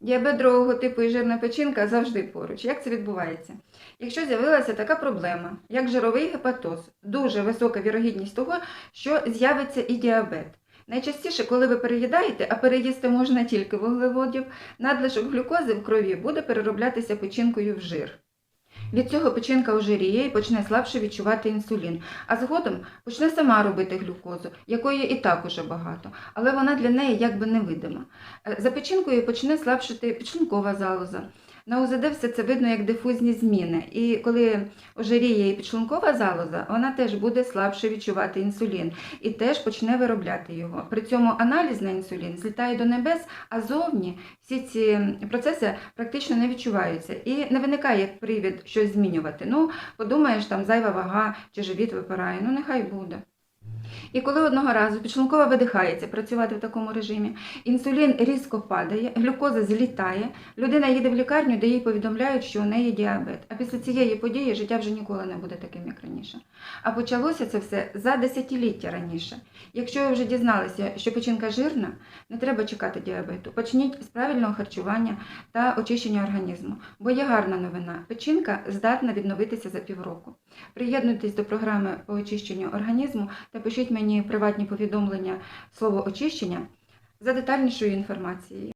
Діабет другого типу і жирна печінка завжди поруч. Як це відбувається? Якщо з'явилася така проблема, як жировий гепатоз, дуже висока вірогідність того, що з'явиться і діабет. Найчастіше, коли ви переїдаєте, а переїсти можна тільки вуглеводів, надлишок глюкози в крові буде перероблятися печінкою в жир. Від цього печінка ожиріє і почне слабше відчувати інсулін, а згодом почне сама робити глюкозу, якої і так уже багато, але вона для неї якби невидима. Е, За печінкою почне слабшити підшлункова залоза. На УЗД все це видно як дифузні зміни. І коли ожиріє і підшлункова залоза, вона теж буде слабше відчувати інсулін і теж почне виробляти його. При цьому аналіз на інсулін злітає до небес, а зовні всі ці процеси практично не відчуваються. І не виникає привід щось змінювати. Ну, подумаєш, там зайва вага чи живіт випирає, ну нехай буде. І коли одного разу підшлункова видихається працювати в такому режимі, інсулін різко падає, глюкоза злітає, людина їде в лікарню, де їй повідомляють, що у неї діабет. А після цієї події життя вже ніколи не буде таким, як раніше. А почалося це все за десятиліття раніше. Якщо ви вже дізналися, що печінка жирна, не треба чекати діабету. Почніть з правильного харчування та очищення організму. Бо є гарна новина. Печінка здатна відновитися за півроку. Приєднуйтесь до програми по очищенню організму та пишіть мені приватні повідомлення слово очищення за детальнішою інформацією.